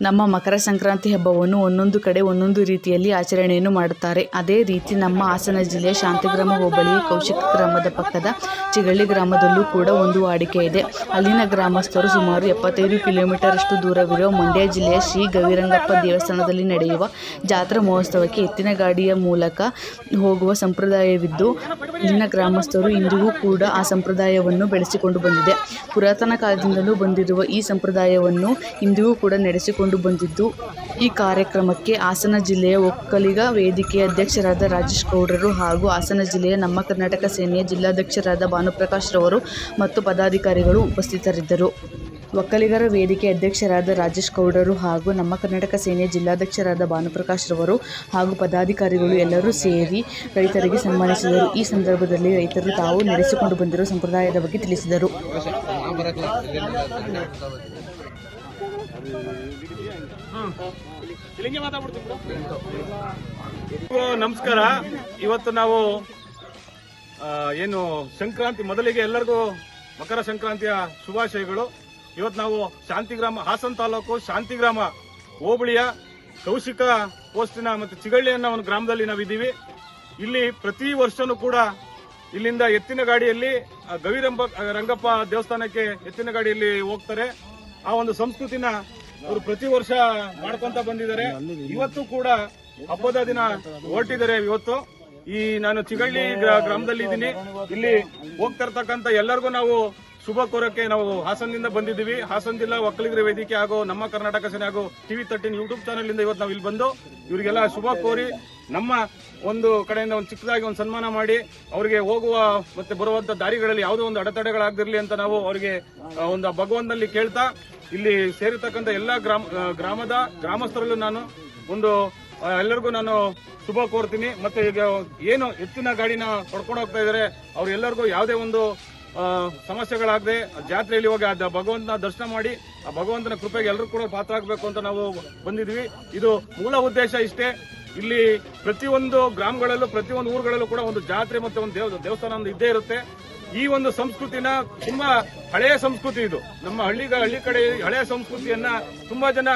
ನಮ್ಮ ಮಕರ ಸಂಕ್ರಾಂತಿ ಹಬ್ಬವನ್ನು ಒಂದೊಂದು ಕಡೆ ಒಂದೊಂದು ರೀತಿಯಲ್ಲಿ ಆಚರಣೆಯನ್ನು ಮಾಡುತ್ತಾರೆ. ಅದೇ ರೀತಿ ನಮ್ಮ ಹಾಸನ ಜಿಲ್ಲೆಯ ಶಾಂತಿಗ್ರಾಮ ಹೋಬಳಿಯ ಕೌಶಿಕ ಗ್ರಾಮದ ಪಕ್ಕದ ಚಿಗಳ್ಳಿ ಗ್ರಾಮದಲ್ಲೂ ಕೂಡ ಒಂದು ವಾಡಿಕೆ ಇದೆ. ಅಲ್ಲಿನ ಗ್ರಾಮಸ್ಥರು ಸುಮಾರು ಎಪ್ಪತ್ತೈದು ಕಿಲೋಮೀಟರ್ ಅಷ್ಟು ದೂರವಿರುವ ಮಂಡ್ಯ ಜಿಲ್ಲೆಯ ಶ್ರೀ ಗವಿರಂಗಪ್ಪ ದೇವಸ್ಥಾನದಲ್ಲಿ ನಡೆಯುವ ಜಾತ್ರಾ ಮಹೋತ್ಸವಕ್ಕೆ ಎತ್ತಿನ ಗಾಡಿಯ ಮೂಲಕ ಹೋಗುವ ಸಂಪ್ರದಾಯವಿದ್ದು ಇಲ್ಲಿನ ಗ್ರಾಮಸ್ಥರು ಇಂದಿಗೂ ಕೂಡ ಆ ಸಂಪ್ರದಾಯವನ್ನು ಬೆಳೆಸಿಕೊಂಡು ಬಂದಿದೆ. ಪುರಾತನ ಕಾಲದಿಂದಲೂ ಬಂದಿರುವ ಈ ಸಂಪ್ರದಾಯವನ್ನು ಇಂದಿಗೂ ಕೂಡ ನಡೆಸಿಕೊಂಡು ಬಂದಿದ್ದು, ಈ ಕಾರ್ಯಕ್ರಮಕ್ಕೆ ಹಾಸನ ಜಿಲ್ಲೆಯ ಒಕ್ಕಲಿಗ ವೇದಿಕೆಯ ಅಧ್ಯಕ್ಷರಾದ ರಾಜೇಶ್ ಗೌಡರು ಹಾಗೂ ಹಾಸನ ಜಿಲ್ಲೆಯ ನಮ್ಮ ಕರ್ನಾಟಕ ಸೇನೆಯ ಜಿಲ್ಲಾಧ್ಯಕ್ಷರಾದ ಭಾನುಪ್ರಕಾಶ್ ರವರು ಮತ್ತು ಪದಾಧಿಕಾರಿಗಳು ಉಪಸ್ಥಿತರಿದ್ದರು. ಒಕ್ಕಲಿಗರ ವೇದಿಕೆ ಅಧ್ಯಕ್ಷರಾದ ರಾಜೇಶ್ ಗೌಡರು ಹಾಗೂ ನಮ್ಮ ಕರ್ನಾಟಕ ಸೇನೆ ಜಿಲ್ಲಾಧ್ಯಕ್ಷರಾದ ಭಾನುಪ್ರಕಾಶ್ ರವರು ಹಾಗೂ ಪದಾಧಿಕಾರಿಗಳು ಎಲ್ಲರೂ ಸೇರಿ ರೈತರಿಗೆ ಸನ್ಮಾನಿಸಿದರು. ಈ ಸಂದರ್ಭದಲ್ಲಿ ರೈತರು ತಾವು ನಡೆಸಿಕೊಂಡು ಬಂದಿರುವ ಸಂಪ್ರದಾಯದ ಬಗ್ಗೆ ತಿಳಿಸಿದರು. ನಮಸ್ಕಾರ. ಇವತ್ತು ನಾವು ಏನು ಸಂಕ್ರಾಂತಿ, ಮೊದಲಿಗೆ ಎಲ್ಲರಿಗೂ ಮಕರ ಸಂಕ್ರಾಂತಿಯ ಶುಭಾಶಯಗಳು. ಇವತ್ತು ನಾವು ಶಾಂತಿಗ್ರಾಮ, ಹಾಸನ ತಾಲೂಕು ಶಾಂತಿಗ್ರಾಮ, ಹೋಬಳಿಯ ಕೌಶಿಕ ಪೋಸ್ಟಿನ ಮತ್ತು ಚಿಗಳ್ಳಿ ಅನ್ನೋ ಒಂದು ಗ್ರಾಮದಲ್ಲಿ ನಾವಿದ್ದೀವಿ. ಇಲ್ಲಿ ಪ್ರತಿ ವರ್ಷನೂ ಕೂಡ ಇಲ್ಲಿಂದ ಎತ್ತಿನ ಗಾಡಿಯಲ್ಲಿ ಗವಿರಂಬ ರಂಗಪ್ಪ ದೇವಸ್ಥಾನಕ್ಕೆ ಎತ್ತಿನ ಗಾಡಿಯಲ್ಲಿ ಹೋಗ್ತಾರೆ. ಆ ಒಂದು ಸಂಸ್ಕೃತಿನ ಅವರು ಪ್ರತಿ ವರ್ಷ ಮಾಡ್ಕೊಂತ ಬಂದಿದ್ದಾರೆ. ಇವತ್ತು ಕೂಡ ಹಬ್ಬದ ದಿನ ಹೊರಟಿದ್ದಾರೆ ಇವತ್ತು. ಈ ನಾನು ಚಿಗಳ್ಳಿ ಗ್ರಾಮದಲ್ಲಿ ಇದ್ದೀನಿ. ಇಲ್ಲಿ ಹೋಗ್ತಾ ಇರ್ತಕ್ಕಂಥ ಎಲ್ಲರಿಗೂ ನಾವು ಶುಭ ಕೋರಕ್ಕೆ ನಾವು ಹಾಸನದಿಂದ ಬಂದಿದ್ದೀವಿ. ಹಾಸನ ಜಿಲ್ಲಾ ಒಕ್ಕಲಿಗರ ವೇದಿಕೆ ಹಾಗೂ ನಮ್ಮ ಕರ್ನಾಟಕ ಸೇನೆ ಹಾಗೂ ಟಿವಿ ತರ್ಟಿನ್ ಯೂಟ್ಯೂಬ್ ಚಾನಲ್ ಇಂದ ಇವತ್ತು ನಾವು ಇಲ್ಲಿ ಬಂದು ಇವರಿಗೆಲ್ಲ ಶುಭ ಕೋರಿ ನಮ್ಮ ಒಂದು ಕಡೆಯಿಂದ ಒಂದು ಚಿಕ್ಕದಾಗಿ ಒಂದು ಸನ್ಮಾನ ಮಾಡಿ ಅವರಿಗೆ ಹೋಗುವ ಮತ್ತೆ ಬರುವಂತ ದಾರಿಗಳಲ್ಲಿ ಯಾವುದೋ ಒಂದು ಅಡೆತಡೆಗಳಾಗದಿರಲಿ ಅಂತ ನಾವು ಅವರಿಗೆ ಒಂದು ಭಗವಂತನಲ್ಲಿ ಕೇಳ್ತಾ ಇಲ್ಲಿ ಸೇರಿರ್ತಕ್ಕಂಥ ಎಲ್ಲಾ ಗ್ರಾಮ ಗ್ರಾಮದ ಗ್ರಾಮಸ್ಥರಲ್ಲೂ ನಾನು ಒಂದು ಎಲ್ಲರಿಗೂ ನಾನು ಶುಭ ಕೋರ್ತೀನಿ. ಮತ್ತೆ ಈಗ ಏನು ಎತ್ತಿನ ಗಾಡಿನ ಪಡ್ಕೊಂಡು ಹೋಗ್ತಾ ಇದಾರೆ ಅವ್ರೆಲ್ಲರಿಗೂ ಯಾವುದೇ ಒಂದು ಸಮಸ್ಯೆಗಳಾಗದೆ ಜಾತ್ರೆಯಲ್ಲಿ ಹೋಗಿ ಆ ಭಗವಂತನ ದರ್ಶನ ಮಾಡಿ, ಆ ಭಗವಂತನ ಕೃಪೆಗೆ ಎಲ್ಲರೂ ಕೂಡ ಪಾತ್ರ ಆಗಬೇಕು ಅಂತ ನಾವು ಬಂದಿದ್ವಿ ಇದು ಮೂಲ ಉದ್ದೇಶ ಇಷ್ಟೇ. ಇಲ್ಲಿ ಪ್ರತಿಯೊಂದು ಗ್ರಾಮಗಳಲ್ಲೂ, ಪ್ರತಿಯೊಂದು ಊರುಗಳಲ್ಲೂ ಕೂಡ ಒಂದು ಜಾತ್ರೆ ಮತ್ತೆ ಒಂದು ದೇವ, ದೇವಸ್ಥಾನ ಒಂದು ಇದ್ದೇ ಇರುತ್ತೆ. ಈ ಒಂದು ಸಂಸ್ಕೃತಿನ ತುಂಬಾ ಹಳೆಯ ಸಂಸ್ಕೃತಿ ಇದು. ನಮ್ಮ ಹಳ್ಳಿ ಹಳ್ಳಿ ಕಡೆ ಹಳೆಯ ಸಂಸ್ಕೃತಿಯನ್ನ ತುಂಬಾ ಜನ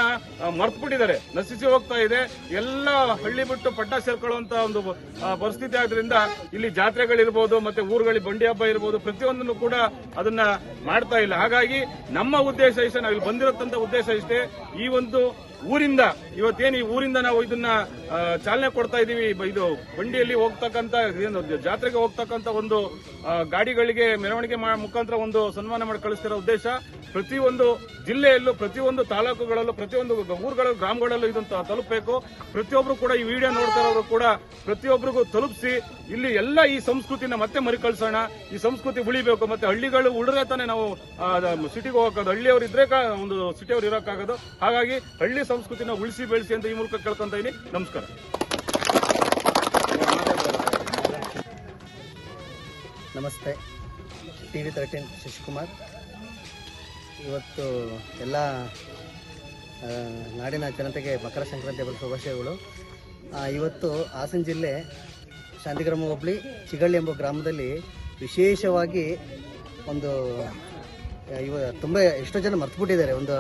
ಮರ್ತು ಬಿಟ್ಟಿದ್ದಾರೆ ನಶಿಸಿ ಹೋಗ್ತಾ ಇದೆ. ಎಲ್ಲ ಹಳ್ಳಿ ಬಿಟ್ಟು ಪಟ್ಟ ಸೇರ್ಕೊಳ್ಳುವಂತ ಒಂದು ಪರಿಸ್ಥಿತಿ ಆದ್ರಿಂದ ಇಲ್ಲಿ ಜಾತ್ರೆಗಳಿರ್ಬೋದು, ಮತ್ತೆ ಊರುಗಳಲ್ಲಿ ಬಂಡಿ ಹಬ್ಬ ಇರ್ಬೋದು, ಪ್ರತಿಯೊಂದನ್ನು ಕೂಡ ಅದನ್ನ ಮಾಡ್ತಾ ಇಲ್ಲ. ಹಾಗಾಗಿ ನಮ್ಮ ಉದ್ದೇಶ ಇಷ್ಟೇ ನಾವು ಇಲ್ಲಿ ಬಂದಿರತ್ತಂತ ಉದ್ದೇಶ ಇಷ್ಟೇ. ಈ ಒಂದು ಊರಿಂದ, ಇವತ್ತೇನು ಈ ಊರಿಂದ ನಾವು ಇದನ್ನ ಚಾಲನೆ ಕೊಡ್ತಾ ಇದೀವಿ. ಇದು ಬಂಡಿಯಲ್ಲಿ ಹೋಗ್ತಕ್ಕಂತ, ಏನು, ಜಾತ್ರೆಗೆ ಹೋಗ್ತಕ್ಕಂತ ಒಂದು ಗಾಡಿಗಳಿಗೆ ಮೆರವಣಿಗೆ ಮುಖಾಂತರ ಒಂದು ಸನ್ಮಾನ ಮಾಡಿ ಕಳಿಸ್ತಿರೋ ಉದ್ದೇಶ. ಪ್ರತಿಯೊಂದು ಜಿಲ್ಲೆಯಲ್ಲೂ, ಪ್ರತಿಯೊಂದು ತಾಲೂಕುಗಳಲ್ಲೂ, ಪ್ರತಿಯೊಂದು ಊರುಗಳಲ್ಲೂ ಊರುಗಳ ಗ್ರಾಮಗಳಲ್ಲೂ ಇದನ್ನ ತಲುಪಬೇಕು. ಪ್ರತಿಯೊಬ್ಬರು ಕೂಡ ಈ ವಿಡಿಯೋ ನೋಡ್ತಾ ಇರೋರು ಕೂಡ ಪ್ರತಿಯೊಬ್ಬರಿಗೂ ತಲುಪಿಸಿ, ಇಲ್ಲಿ ಎಲ್ಲ ಈ ಸಂಸ್ಕೃತಿನ ಮತ್ತೆ ಮರಿಕಳಿಸೋಣ. ಈ ಸಂಸ್ಕೃತಿ ಉಳಿಬೇಕು. ಮತ್ತೆ ಹಳ್ಳಿಗಳು ಉಳಿದ್ರೆ ತಾನೇ ನಾವು ಸಿಟಿಗೆ ಹೋಗೋದು ಹಳ್ಳಿಯವರು ಇದ್ರೆ ಒಂದು ಸಿಟಿಯವರು ಇರೋಕ್ಕಾಗೋದು. ಹಾಗಾಗಿ ಹಳ್ಳಿ ಸಂಸ್ಕೃತಿನ ಉಳಿಸಿ ಬೆಳೆಸಿ ಅಂತ ಈ ಮೂಲಕ ಕೇಳ್ಕೊಂತ ಇದೀನಿ. ನಮಸ್ಕಾರ. ನಮಸ್ತೆ. T V thirteen Shashikumar. ಇವತ್ತು ಎಲ್ಲ ನಾಡಿನ ಜನತೆಗೆ ಮಕರ ಸಂಕ್ರಾಂತಿ ಹಬ್ಬದ ಶುಭಾಶಯಗಳು. ಇವತ್ತು ಹಾಸನ ಜಿಲ್ಲೆ ಶಾಂತಿಗ್ರಾಮ ಹೋಬಳಿ ಚಿಗಳ್ಳಿ ಎಂಬ ಗ್ರಾಮದಲ್ಲಿ ವಿಶೇಷವಾಗಿ ಒಂದು ಇವ ತುಂಬ ಎಷ್ಟೋ ಜನ ಮರ್ತುಬಿಟ್ಟಿದ್ದಾರೆ ಒಂದು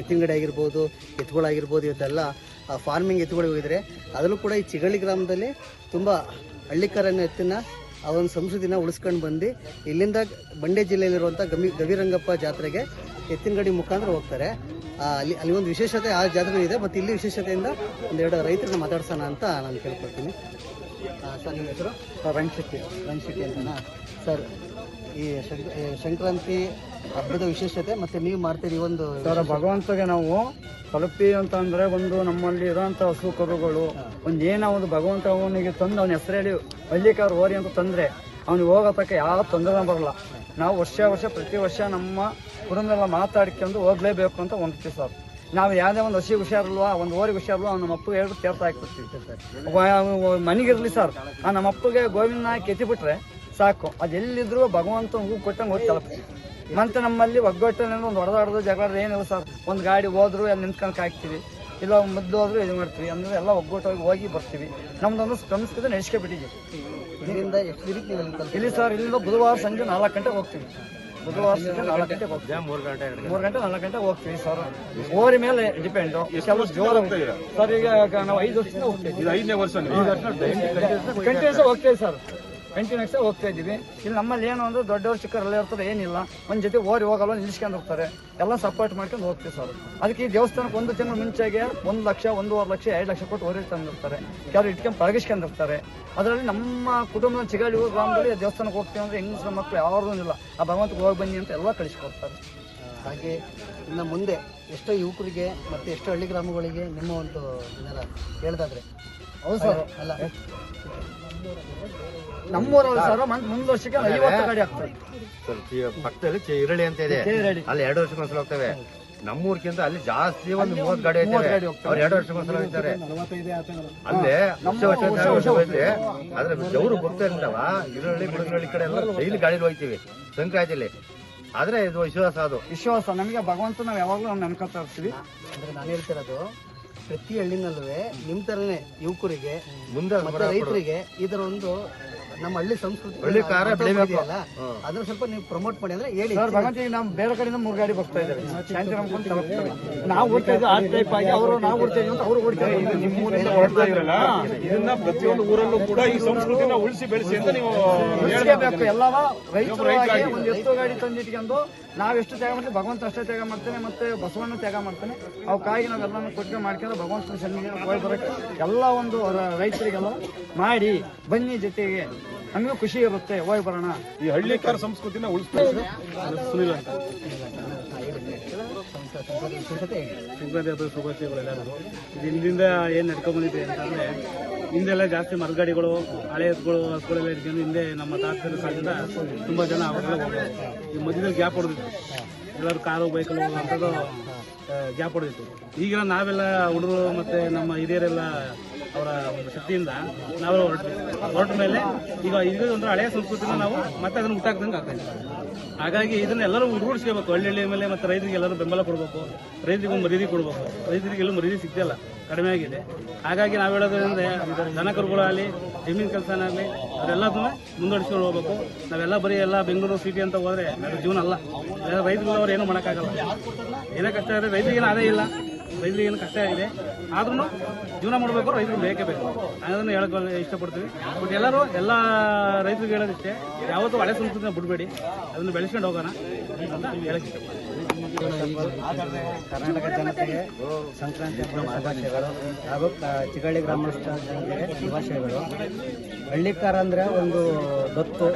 ಎತ್ತಿನ ಗಡಿ ಆಗಿರ್ಬೋದು ಎತ್ತುಗಳಾಗಿರ್ಬೋದು ಇವತ್ತೆಲ್ಲ ಫಾರ್ಮಿಂಗ್ ಎತ್ತುಗಳಿಗೆ ಹೋಗಿದ್ದಾರೆ. ಅದರಲ್ಲೂ ಕೂಡ ಈ ಚಿಗಳ್ಳಿ ಗ್ರಾಮದಲ್ಲಿ ತುಂಬ ಹಳ್ಳಿಕರನ್ನ ಎತ್ತಿನ ಆ ಒಂದು ಸಂಸ್ಕೃತಿನ ಉಳಿಸ್ಕೊಂಡು ಬಂದು ಇಲ್ಲಿಂದ ಬಂಡೆ ಜಿಲ್ಲೆಯಲ್ಲಿರುವಂಥ ಗಮಿ ಗವಿರಂಗಪ್ಪ ಜಾತ್ರೆಗೆ ಎತ್ತಿನ ಗಡಿ ಮುಖಾಂತರ ಹೋಗ್ತಾರೆ. ಅಲ್ಲಿ ಅಲ್ಲಿ ಒಂದು ವಿಶೇಷತೆ ಆ ಜಾತ್ರೆ ಇದೆ. ಮತ್ತು ಇಲ್ಲಿ ವಿಶೇಷತೆಯಿಂದ ಒಂದೆರಡು ರೈತರನ್ನ ಮಾತಾಡ್ಸೋಣ ಅಂತ ನಾನು ಕೇಳ್ಕೊಳ್ತೀನಿ. ಸರ್ ನಿಮ್ಮ ಹೆಸರು? ರಂಗಶೆಟ್ಟಿ ರಂಗಶೆಟ್ಟಿ ಅಂತನಾ? ಸರ್ ಈ ಸಂಕ್ರಾಂತಿ ಹಬ್ಬದ ವಿಶೇಷತೆ ಮತ್ತೆ ನೀವು ಮಾಡ್ತೀರಿ ಈ ಒಂದು ಸರ್ ಭಗವಂತಗೆ ನಾವು ತಲುಪಿ ಅಂತಂದ್ರೆ ಒಂದು ನಮ್ಮಲ್ಲಿ ಇರೋಂಥ ಹಸು ಕರುಗಳು ಒಂದು ಏನೋ ಒಂದು ಭಗವಂತ ಅವನಿಗೆ ತಂದು ಅವನ ಹೇಳಿ ಹಳ್ಳಿಕಾರ ಓರಿ ಅಂತ ತಂದ್ರೆ ಅವ್ನಿಗೆ ಹೋಗೋತಕ್ಕ ಯಾವ ತೊಂದರೆ ಬರಲ್ಲ. ನಾವು ವರ್ಷ ವರ್ಷ ಪ್ರತಿ ವರ್ಷ ನಮ್ಮ ಕುಟುಂಬದೆಲ್ಲ ಮಾತಾಡ್ಕೊಂಡು ಹೋಗ್ಲೇಬೇಕು ಅಂತ ಒಂದು ಸರ್. ನಾವು ಯಾವುದೇ ಒಂದು ಹಸಿ ಹುಷಾರಲ್ವಾ ಒಂದು ಓರಿ ಹುಷಾರಲ್ವಾ ನಮ್ಮ ಅಪ್ಪಗೆ ಹೇಳ್ಬಿಟ್ಟು ತೇರ್ತಾ ಹಾಕ್ಬಿಡ್ತೀವಿ ಮನೆಗಿರ್ಲಿ ಸರ್ ಆ ನಮ್ಮ ಅಪ್ಪಗೆ ಗೋವಿಂದ ಕೆತ್ತಿ ಬಿಟ್ರೆ ಸಾಕು ಅದೆಲ್ಲಿದ್ರು ಭಗವಂತ ಹೂ ಕೊಟ್ಟಂಗೆ ಹೋಗಿ ತಲುಪ್ತೀವಿ ಮತ್ತೆ ನಮ್ಮಲ್ಲಿ ಒಗ್ಗಟ್ಟಿನಿಂದ ಒಂದು ಹೊಡೆದಾಡೋದು ಜಗಳ ಏನಿಲ್ಲ ಸರ್. ಒಂದು ಗಾಡಿ ಹೋದ್ರು ಅಲ್ಲಿ ನಿಂತ್ಕೊಂಡು ಹಾಕ್ತೀವಿ ಇಲ್ಲ ಮುದ್ದು ಹೋದ್ರು ಇದು ಮಾಡ್ತೀವಿ. ಅಂದ್ರೆ ಎಲ್ಲ ಒಗ್ಗಟ್ಟಾಗಿ ಹೋಗಿ ಬರ್ತೀವಿ. ನಮ್ದೊಂದು ಸಂಸ್ಕೃತಿ ನಡೆಸ್ಕೊಬಿಟ್ಟಿದ್ದೀವಿ? ಇಲ್ಲಿ ಸರ್ ಇಲ್ಲಿಂದ ಬುಧವಾರ ಸಂಜೆ ನಾಲ್ಕು ಗಂಟೆಗೆ ಹೋಗ್ತೀವಿ. ಬುಧವಾರ ಸಂಜೆ ನಾಲ್ಕು ಗಂಟೆಗೆ ಹೋಗ್ತೀವಿ. ಮೂರು ಗಂಟೆ ಮೂರು ಗಂಟೆ ನಾಲ್ಕು ಗಂಟೆ ಹೋಗ್ತೀವಿ ಸರ್. ಓರಿ ಮೇಲೆ ಡಿಪೆಂಡ್ ಕೆಲವು ಜೋರ ಸರ್ ಈಗ ನಾವು ಐದು ವರ್ಷದಿಂದ ಹೋಗ್ತೀವಿ ಇದು ಐದನೇ ವರ್ಷ. ಗಂಟೆ ಕಂಟಿನ್ಯೂಸ್ ಹೋಗ್ತೇವೆ ಸರ್. ಕಂಟಿನ್ಯೂಸ್ ಹೋಗ್ತಾ ಇದ್ದೀವಿ. ಇಲ್ಲಿ ನಮ್ಮಲ್ಲಿ ಏನು ಅಂದ್ರೆ ದೊಡ್ಡವರು ಚಿಕ್ಕವರೆಲ್ಲ ಇರ್ತಾರೆ ಏನಿಲ್ಲ. ಒಂದು ಜೊತೆ ಓರಿ ಹೋಗಲ್ಲ ನಿಲ್ಲಿಸ್ಕೊಂಡು ಹೋಗ್ತಾರೆ. ಎಲ್ಲ ಸಪೋರ್ಟ್ ಮಾಡ್ಕೊಂಡು ಹೋಗ್ತೀವಿ ಸರ್. ಅದಕ್ಕೆ ಈ ದೇವಸ್ಥಾನಕ್ಕೆ ಒಂದು ತಿಂಗಳು ಮುಂಚೆಗೆ ಒಂದು ಲಕ್ಷ, ಒಂದೂವರೆ ಲಕ್ಷ, ಎರಡು ಲಕ್ಷ ಕೊಟ್ಟು ಓರಿ ತಂದಿರ್ತಾರೆ. ಯಾರು ಇಟ್ಕೊಂಡು ಪಳಗಿಸ್ಕೊಂಡಿರ್ತಾರೆ ಅದರಲ್ಲಿ ನಮ್ಮ ಕುಟುಂಬದ ಚಿಗಾಳಿ ಗ್ರಾಮದಲ್ಲಿ ದೇವಸ್ಥಾನಕ್ಕೆ ಹೋಗ್ತೀವಿ ಅಂದ್ರೆ ಹೆಂಗಸರ ಮಕ್ಕಳು ಯಾವ್ದು ಇಲ್ಲ. ಆ ಭಗವಂತಕ್ಕೆ ಹೋಗಿ ಬನ್ನಿ ಅಂತ ಎಲ್ಲ ಕಳಿಸ್ಕೊಡ್ತಾರೆ. ಹಾಗೆ ಇನ್ನು ಮುಂದೆ ಎಷ್ಟೋ ಯುವಕರಿಗೆ ಮತ್ತು ಎಷ್ಟೋ ಹಳ್ಳಿ ಗ್ರಾಮಗಳಿಗೆ ನಿಮ್ಮ ಒಂದು ಹೇಳ್ದಾದ್ರೆ ಹೌದು ಸರ್. ಅಲ್ಲ. ನಮ್ಮೂರಲ್ಲಿ ಸರ್. ಮುಂದ್ ವರ್ಷಕ್ಕೆ ಐವತ್ತು ಗಾಡಿ ಆಗ್ತದೆ. ಪಕ್ಕದಲ್ಲಿ ಇರಳಿ ಅಂತ ಇದೆ. ಅಲ್ಲಿ ಎರಡು ವರ್ಷಕ್ಕೊಂದ್ಸಲ ಹೋಗ್ತವೆ. ನಮ್ಮೂರ್ಕಿಂತ ಅಲ್ಲಿ ಜಾಸ್ತಿ ಒಂದು ಮೂವತ್ತು ಗಾಡಿ ಐತೆ. ಅವ್ರು ಎರಡು ವರ್ಷಕ್ಕೊಂದ್ಸಲ ಹೋಗ್ತಾರೆ. ಅಲ್ಲೇ ವರ್ಷ ವರ್ಷ ಹೋಯ್ತೆ ಆದ್ರೆ ಜವರು ಬರ್ತಾ ಇರ್ತಾವ ಇರಳ್ಳಿ ಬುಡಗಳ್ಳಿ ಕಡೆ ಎಲ್ಲ ಡೈಲಿ ಗಾಡಿಲಿ ಹೋಗ್ತೀವಿ. ಸಂಕ್ರಾಂತಿಲಿ ಆದ್ರೆ ಇದು ವಿಶ್ವಾಸ ಅದು. ವಿಶ್ವಾಸ. ನಮಗೆ ಭಗವಂತ ನಾವು ಯಾವಾಗಲೂ ನಮ್ಗೆ ನೆನ್ಕೊತಾ ಇರ್ತೀವಿ. ಅಂದ್ರೆ ನಾನು ಹೇಳ್ತಿರೋದು ಪ್ರತಿ ಹಳ್ಳಿನಲ್ಲೂ ನಿಮ್ಮ ಥರನೇ ಯುವಕರಿಗೆ ಮುಂದೆ ರೈತರಿಗೆ ಇದರ ಒಂದು ನಮ್ಮ ಹಳ್ಳಿ ಸಂಸ್ಕೃತಿ ಹಳ್ಳಿ ಕಾರ್ಯ ಬೆಳಿಬೇಕು. ಇದೆಯಲ್ಲ, ಅದನ್ನ ಸ್ವಲ್ಪ ನೀವು ಪ್ರಮೋಟ್ ಮಾಡಿ ಅಂದ್ರೆ ಹೇಳಿ. ಸರ್ ಭಗವಂತ ಈಗ ನಾವು ಬೇರೆ ಕಡೆಯಿಂದ ಮೂರು ಗಾಡಿ ಬರ್ತಾ ಇದ್ದಾರೆ. ಶಾಂತಿ ನಮ್ಕೊಂಡು ನಾವು ಓಡ್ತಾ ಆ ಟೈಪ್ ಆಗಿ ಅವರು ನಾವು ಓಡ್ತಾ ಅಂತ ಅವರು ಓಡ್ತಾ ಇದ್ದೀವಿ ನಿಮ್ಮ ಊರಿಂದ ಹೊರಡ್ತಾ ಇದ್ರಲ್ಲ? ಇದನ್ನ ಪ್ರತಿಯೊಂದು ಊರಲ್ಲೂ ಕೂಡ ಈ ಸಂಸ್ಕೃತಿನ ಉಳಿಸಿ ಬೆಳೆಸಿ ಅಂತ ನೀವು ಎಲ್ಲವ ರೈತರು ಒಂದು ಎತ್ತು ಗಾಡಿ ತಂದಿಟ್ಕೊಂಡು ನಾವು ಎಷ್ಟು ತ್ಯಾಗ ಮಾಡ್ತೀವಿ ಭಗವಂತ ಅಷ್ಟೇ ತ್ಯಾಗ ಮಾಡ್ತೇನೆ ಮತ್ತೆ ಬಸವಣ್ಣ ತ್ಯಾಗ ಮಾಡ್ತಾನೆ. ಅವಕ್ಕಾಗಿ ನಾವೆಲ್ಲನೂ ಕೊಟ್ಟಿಗೆ ಮಾಡ್ಕೊಂಡು ಭಗವಂತನ ಸನ್ನಿಧಿಗೆ ಹೋಗಿ ಬರೋಕ್ಕೆ ಎಲ್ಲ ಒಂದು ರ- ರೈತರಿಗೆಲ್ಲ ಮಾಡಿ ಬನ್ನಿ ಜೊತೆಗೆ. ನಮಗೂ ಖುಷಿ ಇರುತ್ತೆ. ಹೋಗಿ ಬರೋಣ. ಈ ಹಳ್ಳಿಕಾರ ಸಂಸ್ಕೃತಿನ ಉಳಿಸ್ಬೇಕು ಸುನಿಲ್ ಅಂತ. ಸಂಕ್ರಾಂತಿ ಹಬ್ಬದ ಶುಭಾಶಯಗಳು ಎಲ್ಲರಿಗೂ ಇದು ಹಿಂದಿಂದ ಏನು ನಡ್ಕೊಂಡ್ಬಂದಿದೆ ಅಂತಂದರೆ ಅಂತಂದ್ರೆ ಹಿಂದೆಲ್ಲ ಜಾಸ್ತಿ ಮರಗಾಡಿಗಳು ಹಳೆ ಎತ್ತುಗಳು ಹಸುಗಳೆಲ್ಲ ಇಟ್ಕೊಂಡು ಹಿಂದೆ ನಮ್ಮ ತಾತರ ಕಾಲದಿಂದ ತುಂಬಾ ಜನ ಅವಾಗೆಲ್ಲ ಈ ಮಧ್ಯದಲ್ಲಿ ಗ್ಯಾಪ್ ಹೊಡೆದಿತ್ತು ಎಲ್ಲರೂ ಕಾರು ಬೈಕಲ್ಲಿ ಹೋಗುವಂಥದ್ದು ಗ್ಯಾಪ್ ಹೊಡೆದಿತ್ತು ಈಗ ನಾವೆಲ್ಲ ಹುಡುಗರು ಮತ್ತೆ ನಮ್ಮ ಹಿರಿಯರೆಲ್ಲ ಅವರ ಒಂದು ಶಕ್ತಿಯಿಂದ ಹೊರಟ್ವಿ ಹೊರಟ ಮೇಲೆ ಈಗ ಇದು ಒಂದು ಹಳೆಯ ಸಂಸ್ಕೃತಿನ ನಾವು ಮತ್ತೆ ಅದನ್ನು ಹುಟ್ಟಾಕ್ದಂಗೆ ಆಗ್ತಾ ಇದೆ. ಹಾಗಾಗಿ ಇದನ್ನ ಎಲ್ಲರೂ ಉಡ್ಗೂಡಿಸ್ಕೋಬೇಕು ಹಳ್ಳಿ ಮೇಲೆ ಮತ್ತೆ ರೈತರಿಗೆ ಎಲ್ಲರೂ ಬೆಂಬಲ ಕೊಡಬೇಕು. ರೈತರಿಗೆ ಒಂದು ಮರ್ಯಾದೆ ಕೊಡಬೇಕು. ರೈತರಿಗೆ ಎಲ್ಲೂ ಮರೀದಿ ಸಿಗ್ತಿಲ್ಲ. ಕಡಿಮೆ ಆಗಿದೆ. ಹಾಗಾಗಿ ನಾವು ಹೇಳೋದ್ರಿಂದ ದನ ಕರುಗಳಾಗಲಿ ಜಮೀನು ಕೆಲಸನಾಗಲಿ, ಅದೆಲ್ಲದನ್ನೂ ಮುಂದುವರಿಸ್ಕೊಂಡು ಹೋಗ್ಬೇಕು. ನಾವೆಲ್ಲ ಬರೀ ಎಲ್ಲ ಬೆಂಗಳೂರು ಸಿಟಿ ಅಂತ ಹೋದರೆ ಅದು ಜೀವನ ಅಲ್ಲ. ರೈತರು ಅವ್ರು ಏನೂ ಮಾಡೋಕ್ಕಾಗಲ್ಲ. ಏನೇ ಕಷ್ಟ ಆದರೆ ರೈತರಿಗೆ ಏನು ಆದಾಯ ಇಲ್ಲ. ರೈತರಿಗೆ ಏನು ಕಷ್ಟ ಆಗಿದೆ. ಆದ್ರೂ ಜೀವನ ಮಾಡಬೇಕು ರೈತರು ಬೇಕೇ ಬೇಕು. ಅನ್ನೋದನ್ನು ಹೇಳಕ್ ಇಷ್ಟಪಡ್ತೀವಿ. ಬಟ್ ಎಲ್ಲರೂ, ಎಲ್ಲ ರೈತರಿಗೆ ಹೇಳೋದಿಷ್ಟೇ, ಯಾವತ್ತೂ ಹಳೆ ಸಂಸ್ಕೃತಿನ ಬಿಡಬೇಡಿ. ಅದನ್ನು ಬೆಳೆಸ್ಕೊಂಡು ಹೋಗೋಣ. ಅಂತ ಹೇಳಕ್ಕೆ ಕರ್ನಾಟಕ ಜನತೆಗೆ ಸಂಕ್ರಾಂತಿ ಹಬ್ಬದ ಶುಭಾಶಯಗಳು ಹಾಗೂ ಚಿಗಳ್ಳಿ ಗ್ರಾಮಸ್ಥ ಜನತೆಗೆ ಶುಭಾಶಯಗಳು ಹಳ್ಳಿಕಾರ ಅಂದರೆ ಒಂದು ದತ್ತು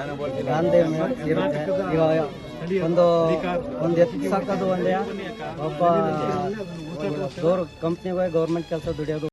ಗಾಂಧಿ ಇರುತ್ತೆ. ಇವಾಗ ಒಂದು ಒಂದು ಎತ್ತಿ ಸಾಕೋದು ಒಂದೇ, ಒಬ್ಬ ಕಂಪ್ನಿಗೆ ಹೋಗಿ ಗೌರ್ಮೆಂಟ್ ಕೆಲಸ ದುಡಿಯೋದು